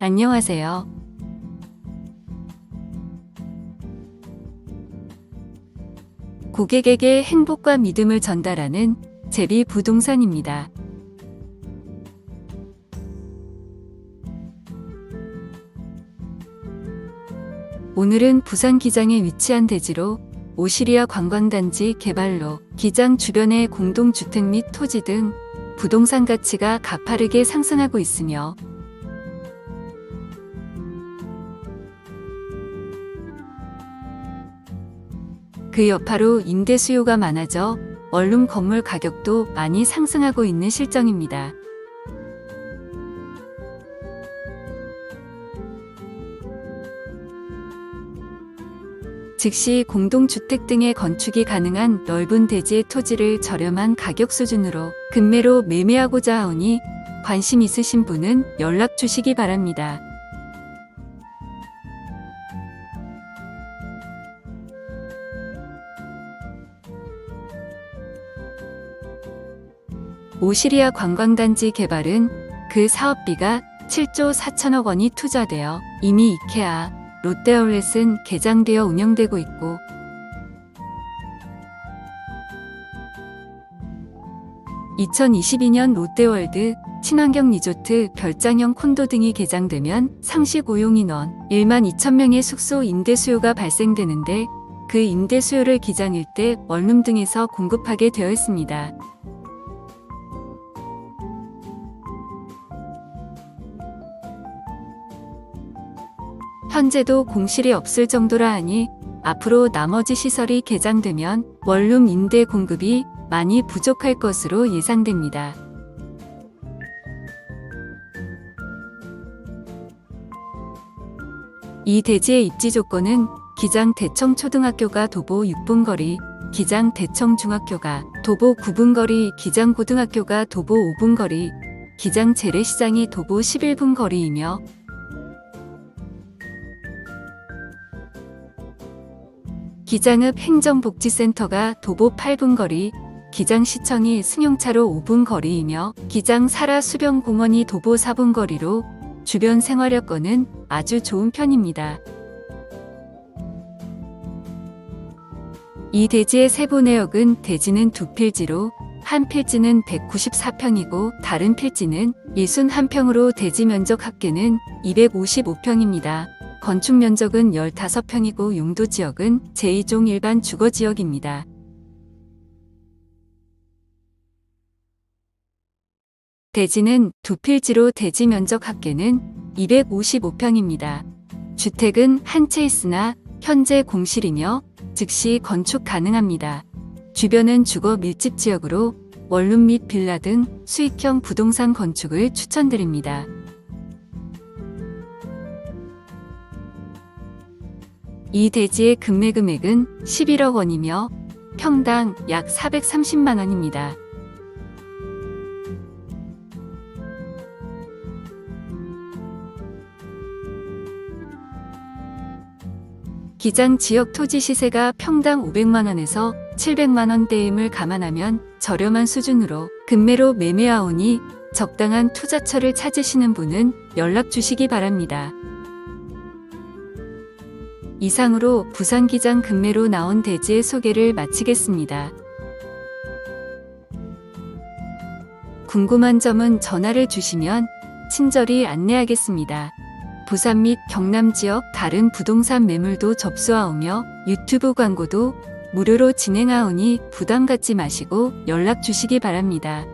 안녕하세요. 고객에게 행복과 믿음을 전달하는 제비 부동산입니다. 오늘은 부산 기장에 위치한 대지로 오시리아 관광단지 개발로 기장 주변의 공동주택 및 토지 등 부동산 가치가 가파르게 상승하고 있으며 그 여파로 임대 수요가 많아져 원룸 건물 가격도 많이 상승하고 있는 실정입니다. 즉시 공동주택 등의 건축이 가능한 넓은 대지의 토지를 저렴한 가격 수준으로 금매로 매매하고자 하오니 관심 있으신 분은 연락 주시기 바랍니다. 오시리아 관광단지 개발은 그 사업비가 7조 4천억 원이 투자되어 이미 이케아, 롯데아울렛은 개장되어 운영되고 있고 (2022년) 롯데월드 친환경 리조트 별장형 콘도 등이 개장되면 상시 고용 인원 1만 2천 명의 숙소 임대 수요가 발생되는데 그 임대 수요를 기장일 때 원룸 등에서 공급하게 되어 있습니다. 현재도 공실이 없을 정도라 하니 앞으로 나머지 시설이 개장되면 원룸 임대 공급이 많이 부족할 것으로 예상됩니다. 이 대지의 입지 조건은 기장 대청 초등학교가 도보 6분 거리, 기장 대청 중학교가 도보 9분 거리, 기장 고등학교가 도보 5분 거리, 기장 재래시장이 도보 11분 거리이며 기장읍 행정복지센터가 도보 8분 거리, 기장시청이 승용차로 5분 거리이며 기장 사라 수변공원이 도보 4분 거리로 주변 생활 여건은 아주 좋은 편입니다. 이 대지의 세부 내역은 대지는 두 필지로 한 필지는 194평이고 다른 필지는 61평으로 대지 면적 합계는 255평입니다. 건축 면적은 15평이고 용도 지역은 제2종 일반 주거 지역입니다. 대지는 두 필지로 대지 면적 합계는 255평입니다. 주택은 한 채 있으나 현재 공실이며 즉시 건축 가능합니다. 주변은 주거 밀집 지역으로 원룸 및 빌라 등 수익형 부동산 건축을 추천드립니다. 이 대지의 금매 금액은 11억 원이며 평당 약 430만 원입니다. 기장 지역 토지 시세가 평당 500만 원에서 700만 원대임을 감안하면 저렴한 수준으로 금매로 매매하오니 적당한 투자처를 찾으시는 분은 연락 주시기 바랍니다. 이상으로 부산기장 금매로 나온 대지의 소개를 마치겠습니다. 궁금한 점은 전화를 주시면 친절히 안내하겠습니다. 부산 및 경남 지역 다른 부동산 매물도 접수하오며 유튜브 광고도 무료로 진행하오니 부담 갖지 마시고 연락 주시기 바랍니다.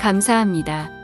감사합니다.